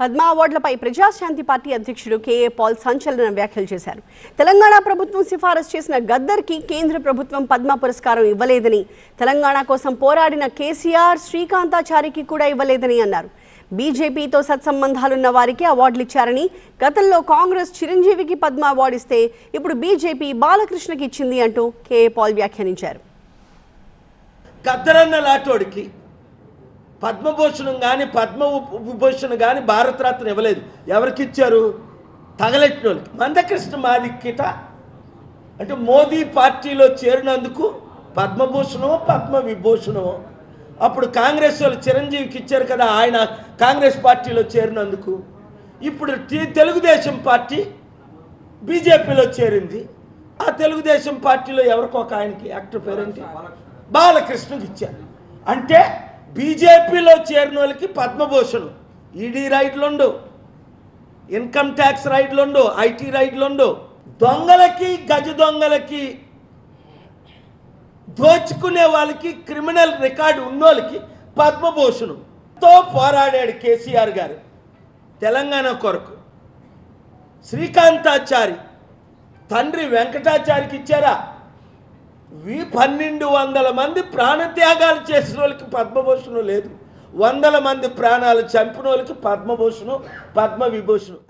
పద్మ అవార్డులపై ప్రజాశాంతి పార్టీ అధ్యక్షుడు కేఏ పాల్ సంచలన వ్యాఖ్యలు చేశారు. తెలంగాణ ప్రభుత్వం సిఫారసు చేసిన గద్దర్కి కేంద్ర ప్రభుత్వం పద్మ పురస్కారం ఇవ్వలేదని తెలంగాణ కోసం పోరాడిన కేసీఆర్ శ్రీకాంతాచారికి కూడా ఇవ్వలేదని అన్నారు. బీజేపీతో సత్సంబంధాలున్న వారికి అవార్డులు ఇచ్చారని గతంలో కాంగ్రెస్ చిరంజీవికి పద్మ అవార్డు ఇస్తే ఇప్పుడు బీజేపీ బాలకృష్ణకి ఇచ్చింది అంటూ కేఏ పాల్ వ్యాఖ్యానించారు. గద్దరన్న లాటోడికి పద్మభూషణం కానీ పద్మ విభూషణ విభూషణ్ కానీ భారతరత్న ఇవ్వలేదు. ఎవరికి ఇచ్చారు? తగలెట్టిన వాళ్ళకి మందకృష్ణ మాదిక్కిట అంటే మోదీ పార్టీలో చేరినందుకు పద్మభూషణమో పద్మ విభూషణమో అప్పుడు కాంగ్రెస్ వాళ్ళు చిరంజీవికి ఇచ్చారు కదా ఆయన కాంగ్రెస్ పార్టీలో చేరినందుకు. ఇప్పుడు టీ- తెలుగుదేశం పార్టీ బీజేపీలో చేరింది. ఆ తెలుగుదేశం పార్టీలో ఎవరికో ఒక ఆయనకి యాక్టర్ పేరేంటి? బాలకృష్ణకి ఇచ్చారు. అంటే బీజేపీలో చేరిన వాళ్ళకి పద్మభూషణ్ ఈడీ రైడ్లుండు ఇన్కమ్ ట్యాక్స్ రైడ్లుండు ఐటీ రైడ్లుండు దొంగలకి గజ దొంగలకి దోచుకునే వాళ్ళకి క్రిమినల్ రికార్డు ఉన్నోళ్ళకి పద్మభూషణం. తో పోరాడాడు కేసీఆర్ గారు తెలంగాణ కొరకు. శ్రీకాంతాచారి తండ్రి వెంకటాచారికి ఇచ్చారా? వీ పన్నెండు వందల మంది ప్రాణత్యాగాలు చేసిన వాళ్ళకి పద్మభూషణం లేదు. వందల మంది ప్రాణాలు చంపిన వాళ్ళకి పద్మభూషణం పద్మ విభూషణం